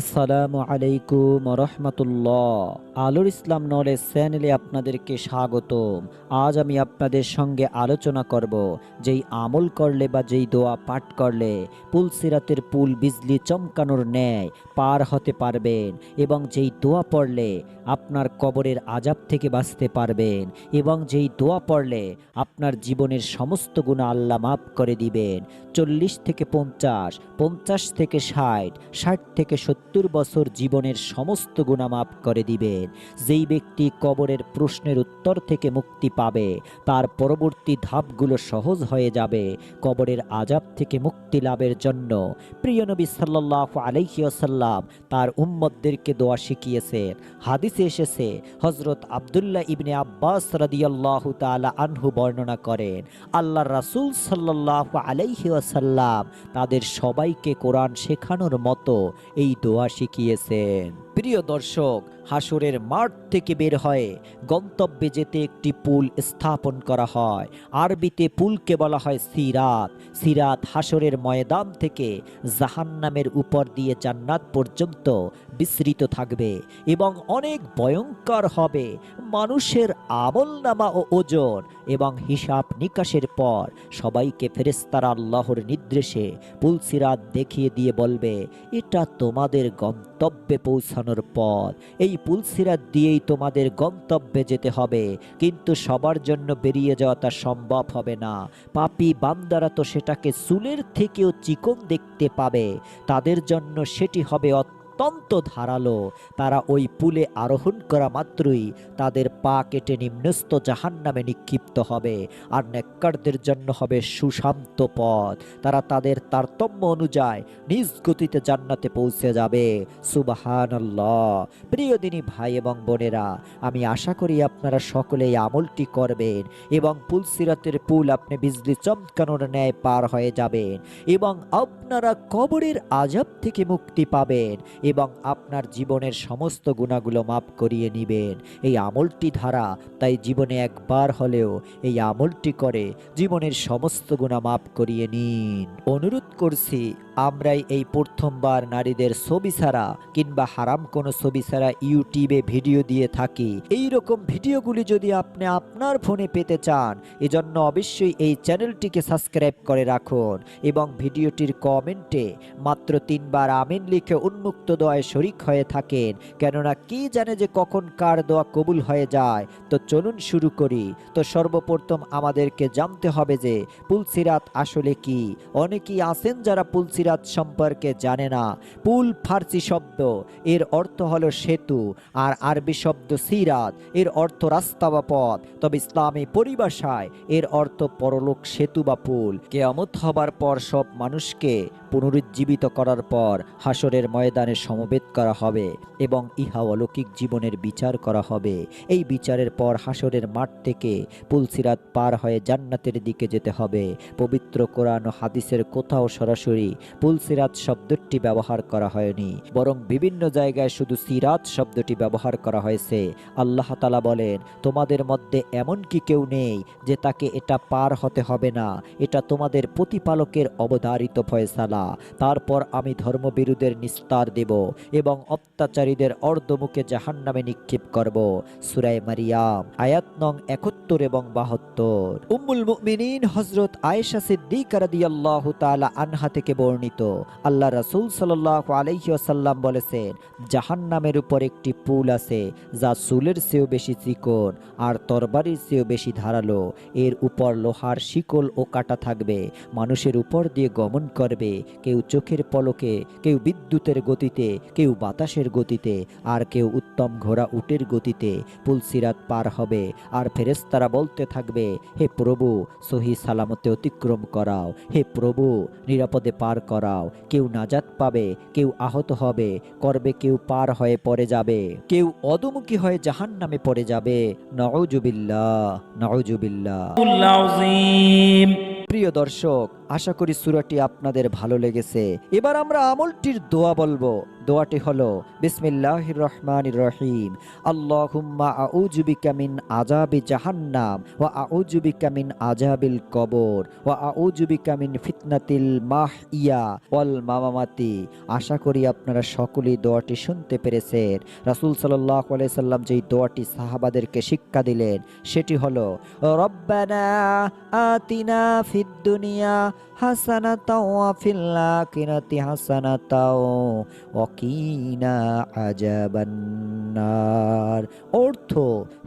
আসসালামু আলাইকুম রহমতুল্লাহ। আলোর ইসলাম নলেজ চ্যানেলে আপনাদেরকে স্বাগতম। আজ আমি আপনাদের সঙ্গে আলোচনা করব যেই আমল করলে বা যেই দোয়া পাঠ করলে পুল সিরাতের পুল বিজলি চমকানোর ন্যায় পার হতে পারবেন এবং যেই দোয়া পড়লে আপনার কবরের আজাব থেকে বাঁচতে পারবেন এবং যেই দোয়া পড়লে আপনার জীবনের সমস্ত গুণা আল্লাহ মাফ করে দিবেন। চল্লিশ থেকে পঞ্চাশ পঞ্চাশ থেকে ষাট ষাট থেকে সত্তর বছর জীবনের সমস্ত গুণা মাফ করে দিবেন। যেই ব্যক্তি কবরের প্রশ্নের উত্তর থেকে মুক্তি পাবে, তার পরবর্তী ধাপগুলো সহজ হয়ে যাবে কবরের আজাব থেকে মুক্তি লাভের জন্য। প্রিয় নবী সাল্লাহ আলাইসাল্লাম তার উম্মদদেরকে দোয়া শিখিয়েছেন। হাদিসে এসেছে হজরত আবদুল্লাহ ইবনে আব্বাস রাদিয়াল্লাহ তাআলা আনহু বর্ণনা করেন আল্লাহ রাসূল সাল্লাহ আলাইসাল্লাম তাদের সবাইকে কোরআন শেখানোর মতো এই দোয়া eu achei que ia ser প্রিয় দর্শক হাসুরের মাঠ থেকে বের হয়ে গন্তব্যে যেতে একটি পুল স্থাপন করা হয়। আরবিতে পুলকে বলা হয় সিরাত। সিরাত হাসরের ময়দান থেকে জাহান্নামের উপর দিয়ে জান্নাত পর্যন্ত বিস্তৃত থাকবে এবং অনেক ভয়ঙ্কর হবে। মানুষের আমল নামা ও ওজন এবং হিসাব নিকাশের পর সবাইকে ফেরেস্তারা আল্লাহর নির্দেশে পুলসিরাত দেখিয়ে দিয়ে বলবে, এটা তোমাদের গন্তব্যে পৌঁছানোর পথ। এই পুলসিরাত দিয়েই তোমাদের গন্তব্যে যেতে হবে। কিন্তু সবার জন্য বেরিয়ে যাওয়া তা সম্ভব হবে না। পাপি বান্দারা তো সেটাকে চুলের থেকেও চিকন দেখতে পাবে। তাদের জন্য সেটি হবে অত্যন্ত ধারালো। তারা ওই পুলে আরোহণ করা মাত্রই তাদের পা কেটে নিম্নস্থ জাহান নামে নিক্ষিপ্ত হবে আর নেককারদের জন্য হবে সুশান্ত পথ। তারা তাদের তারতম্য অনুযায়ী নিজ গতিতে জান্নাতে পৌঁছে যাবে। সুবাহান প্রিয় দিনী ভাই এবং বোনেরা, আমি আশা করি আপনারা সকলে এই আমলটি করবেন এবং পুলসিরাতের পুল আপনি বিজলি চমকানোর ন্যায় পার হয়ে যাবেন এবং আপনারা কবরের আজাব থেকে মুক্তি পাবেন এবং আপনার জীবনের সমস্ত গুণাগুলো মাফ করিয়ে নিবেন। এই আমলটি ধারা, তাই জীবনে একবার হলেও এই আমলটি করে জীবনের সমস্ত গুণা মাফ করিয়ে নিন। অনুরোধ করছি আমরাই এই প্রথমবার নারীদের ছবি ছাড়া কিংবা হারাম কোনো ছবি ছাড়া ইউটিউবে ভিডিও দিয়ে থাকি। এই রকম ভিডিওগুলি যদি আপনি আপনার ফোনে পেতে চান, এজন্য অবশ্যই এই চ্যানেলটিকে সাবস্ক্রাইব করে রাখুন এবং ভিডিওটির কমেন্টে মাত্র তিনবার আমিন লিখে উন্মুক্ত দোয়ায় শরিক হয়ে থাকেন। কেননা কি জানে যে কখন কার দোয়া কবুল হয়ে যায়? তো চলুন শুরু করি। তো সর্বপ্রথম আমাদেরকে জানতে হবে যে পুলসিরাত আসলে কি? অনেকেই আছেন যারা পুলসিরাত সম্পর্কে জানে না। পুল ফার্সি শব্দ, এর অর্থ হলো সেতু, আর আরবি শব্দ সিরাত এর অর্থ রাস্তা বা পথ। তবে ইসলামী পরিভাষায় এর অর্থ পরলোক সেতু বা পুল। কেয়ামত হবার পর সব মানুষকে পুনরুজ্জীবিত করার পর হাসরের ময়দানে সমবেত করা হবে এবং ইহা অলৌকিক জীবনের বিচার করা হবে। এই বিচারের পর হাসরের মাঠ থেকে পুলসিরাত পার হয়ে জান্নাতের দিকে যেতে হবে। পবিত্র কোরআন ও হাদিসের কোথাও সরাসরি পুলসিরাত শব্দটি ব্যবহার করা হয়নি, বরং বিভিন্ন জায়গায় শুধু সিরাত শব্দটি ব্যবহার করা হয়েছে। আল্লাহ তালা বলেন, তোমাদের মধ্যে এমন কি কেউ নেই যে তাকে এটা পার হতে হবে না। এটা তোমাদের প্রতিপালকের অবধারিত ফয়সালা। তারপর আমি ধর্মবিরুদের নিস্তার দেব এবং অত্যাচারীদের অর্ধমুখে জাহান নামে নিক্ষেপ করব। সুরায় মারিয়াম, আয়াত নং একাত্তর এবং বাহাত্তর। উম্মুল মুমিনিন হজরত আয়েশা সিদ্দিক রাদিয়াল্লাহু তাআলা আনহা থেকে বর্ণিত আল্লাহ রাসূল সাল্লাল্লাহু আলাইহি ওয়াসাল্লাম বলেছেন, জাহান্নামের উপর একটি পুল আছে যা চুলের চেয়েও বেশি চিকন আর তরবারির চেয়েও বেশি ধারালো। এর উপর লোহার শিকল ও কাটা থাকবে। মানুষের উপর দিয়ে গমন করবে কেউ চোখের পলকে, কেউ বিদ্যুতের গতিতে, কেউ বাতাসের গতিতে আর কেউ উত্তম ঘোড়া উটের গতিতে। পুলসিরাত পার হবে আর ফেরেস্তারা বলতে থাকবে, হে প্রভু, সহি সালামতে অতিক্রম করাও। হে প্রভু, নিরাপদে পার করাও। কেউ নাজাত পাবে কেউ আহত হবে করবে কেউ পার হয়ে পড়ে যাবে। কেউ অদমুখী হয়ে জাহান নামে পড়ে যাবে। নওজুবিল্লা নওজুবিল্লা প্রিয় দর্শক আশা করি সুরাটি আপনাদের ভালো লেগেছে। এবার আমরা আমলটির দোয়া বলব। দোয়াটি হলো বিসমিল্লাহির রহমান রহিম আল্লাহুম্মা আউযু বিকা মিন আযাবি জাহান্নাম ওয়া আউযু বিকা মিন আযাবিল কবর ও আউযু বিকা মিন ফিতনাতিল মাহইয়া ওয়াল মামামাতি। আশা করি আপনারা সকলেই দোয়াটি শুনতে পেরেছেন। রাসূল সাল্লাহ আলাইহি সাল্লাম যেই দোয়াটি সাহাবাদেরকে শিক্ষা দিলেন, সেটি হলো, রব্বানা আতিনা ফিদ দুনিয়া হাসানাতাও ফিল আখিরাতি হাসানাতাও কিনা আযাবান্নার অর্থ,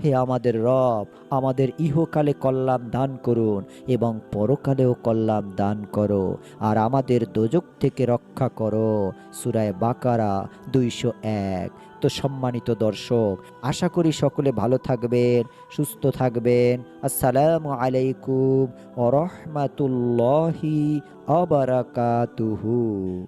হে আমাদের রব, আমাদের ইহকালে কল্যাণ দান করুন এবং পরকালেও কল্যাণ দান করো আর আমাদের দোজক থেকে রক্ষা করো। সুরায় বাকারা দুইশো এক। তো সম্মানিত দর্শক, আশা করি সকলে ভালো থাকবেন, সুস্থ থাকবেন। আসসালামু আলাইকুম ও রহমাতুল্লাহি আবারাকাতুহু